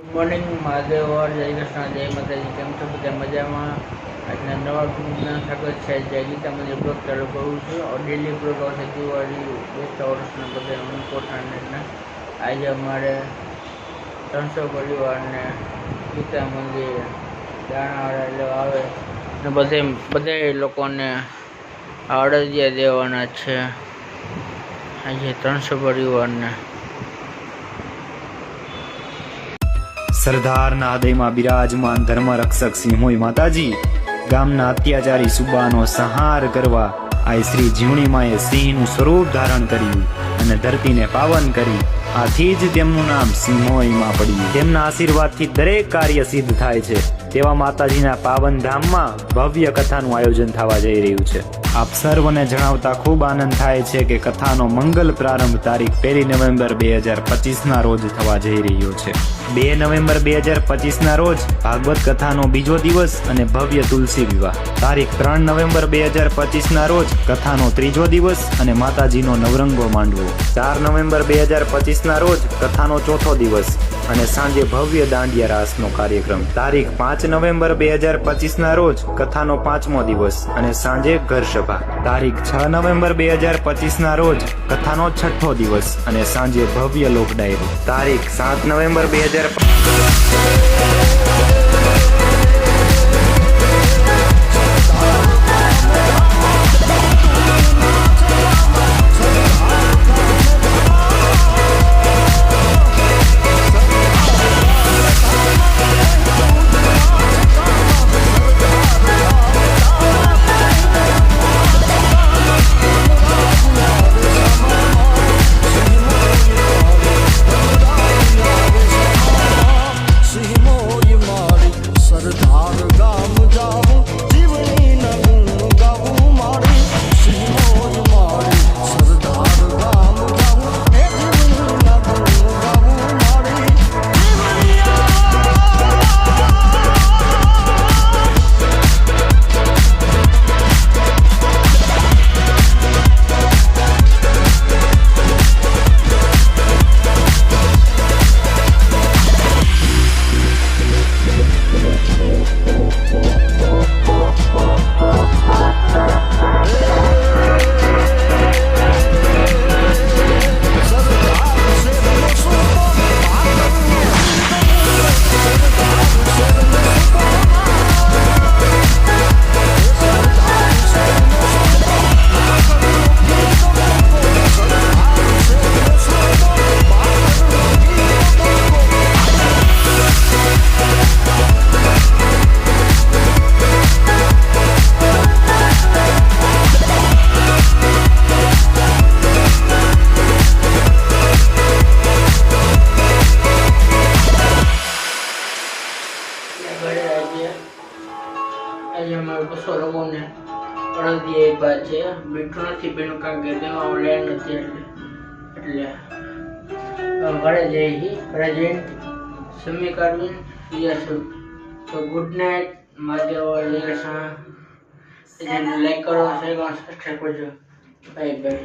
Good morning Mahadev જય કૃષ્ણ જય માતાજી કેમ છો બધા મજામાં આજના નવા બ્લોગના સ્વાગત છે જય ગીતા મંદિર બ્લોગ ચાલુ કરું છું. ઓડિયલી બ્લોગ આવશે દિવાળી બેસતા વર્ષના બધા ઇમ્પોર્ટન્ટના આજે અમારે ત્રણસો પરિવારને ગીતા મંદિર દાણાવાળા લેવા આવે. ને બધે બધે લોકોને અડદિયા દેવાના છે. આજે ત્રણસો પરિવારને સરદારના હૃદયમાં બિરાજમાન ધર્મરક્ષક સિંહોય માતાજી, ગામના અત્યાચારી સુબાનો સંહાર કરવા આ શ્રી જીવણીમાએ સિંહનું સ્વરૂપ ધારણ કર્યું અને ધરતીને પાવન કરી. આથી જ તેમનું નામ સિંહોયમાં પડ્યું. તેમના આશીર્વાદથી દરેક કાર્ય સિદ્ધ થાય છે. તેવા માતાજીના પાવન ધામમાં ભવ્ય કથાનું આયોજન થવા જઈ રહ્યું છે. આપ સર્વને જણાવતા ખૂબ આનંદ થાય છે કે કથાનો મંગલ પ્રારંભ તારીખ પહેલી નવેમ્બર બે હજાર પચીસના રોજ થવા જઈ રહ્યો છે. બે નવેમ્બર બે હજાર પચીસના રોજ ભાગવત કથાનો બીજો દિવસ અને ભવ્ય તુલસી વિવાહ. તારીખ ત્રણ નવેમ્બર બે હજાર પચીસના રોજ કથાનો ત્રીજો દિવસ અને માતાજીનો નવરંગો માંડવો. ચાર નવેમ્બર બે હજાર પચીસના રોજ કથાનો ચોથો દિવસ. અને સાંજે ભવ્ય દાંડિયા રાસનો કાર્યક્રમ. તારીખ પાંચ નવેમ્બર બે હજાર પચીસના રોજ કથાનો પાંચમો દિવસ અને સાંજે ઘરસભા તારીખ છ નવેમ્બર બે હજાર પચીસના રોજ કથાનો છઠ્ઠો દિવસ અને સાંજે ભવ્ય લોક ડાયરી તારીખ સાત નવેમ્બર બે હજાર job. આજે અમારે બસો લોકોને અડદી આપ્યા છે. મીઠું નથી પીનું કારણ કે તેમાં લેન નથી એટલે. એટલે ઘરે જઈ ઘરે જઈને સમી તો ગુડ નાઇટ કૃષ્ણ લાઈક કરો શેર કરો સબસ્ક્રાઈબ કરજો. Bye bye